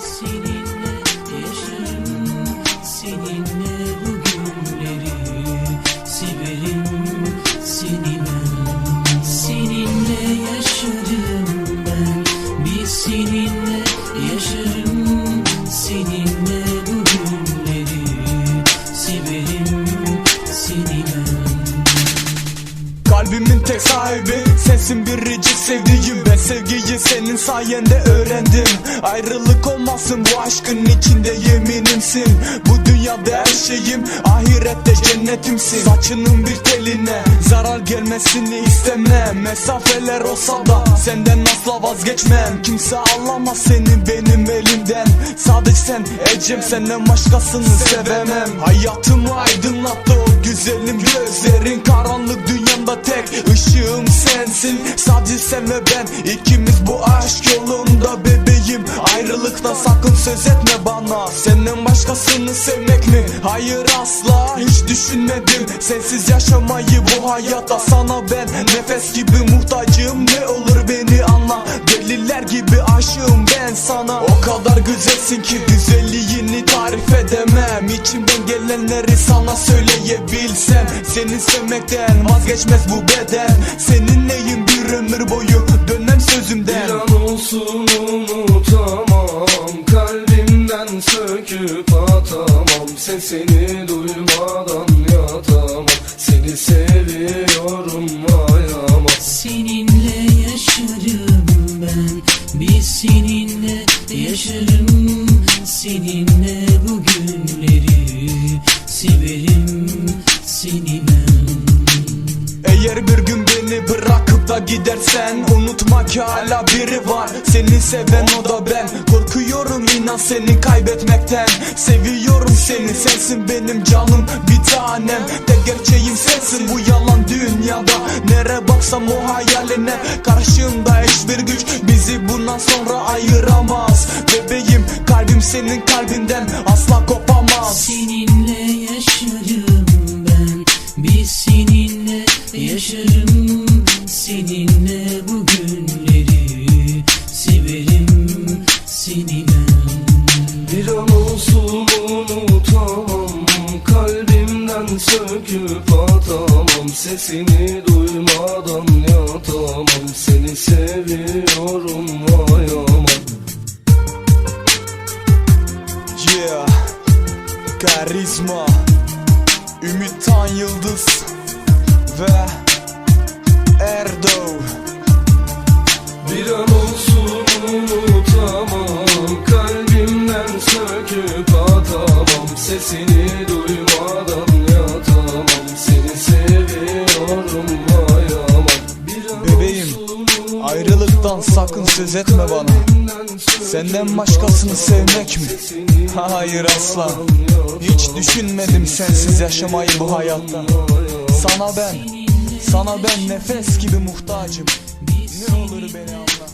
seninle yaşarım seninle bu günleri severim seninle yaşarım ben bir seninle yaşarım seninle bu günleri severim kalbimin tek sahibi sensin biricik sevdiğim sevgiyi senin sayende öğrendim. Ayrılık olmasın bu aşkın içinde yeminimsin. Bu dünyada her şeyim ahirette cennetimsin. Saçının bir teline zarar gelmesini istemem. Mesafeler olsa da senden asla vazgeçmem. Kimse alamaz seni benim elimden. Sadece sen Ecem senden başkasını sevemem. Hayatımı aydınlattı o güzelim gözlerin. Karanlık dünyamda tek ışığım sensin. Sadece sen ve ben ikimiz bu aşk yolunda bebeğim. Ayrılıktan sakın söz etme bana. Senden başkasını sevmek mi? Hayır asla hiç düşünmedim. Sensiz yaşamayı bu hayatta Sana ben nefes gibi muhtacım. Ne olur beni anla. Deliler gibi aşığım ben sana. O kadar güzelsin ki edemem Gelenleri sana söyleyebilsem Seni sevmekten vazgeçmez bu beden. Seninleyim bir ömür boyu dönmem sözümden. Bir an olsun unutamam Kalbimden söküp atamam. Sesini duymadan yatamam Seni seviyorum ayamam Seninle yaşarım ben Biz seninle yaşarım. Seninle bu Eğer bir gün beni bırakıp da gidersen Unutma ki hala biri var. Seni seven o da ben. Korkuyorum inan seni kaybetmekten. Seviyorum seni sensin benim canım bir tanem. Tek gerçeğim sensin bu yalan dünyada. Nere baksam o hayaline Karşımda hiçbir güç bizi bundan sonra ayıramaz. Bebeğim kalbim senin kalbinden. Asla söküp atamam Sesini duymadan yatamam. Seni seviyorum ayamam Yeah Karizma. Ümit Tan Yıldız Ve Ayrılıktan sakın söz etme bana Senden başkasını sevmek mi? Hayır asla yatamam. Hiç düşünmedim sensiz yaşamayı bu hayatta Sana ben Sana ben nefes gibi muhtacım Ne olur beni anla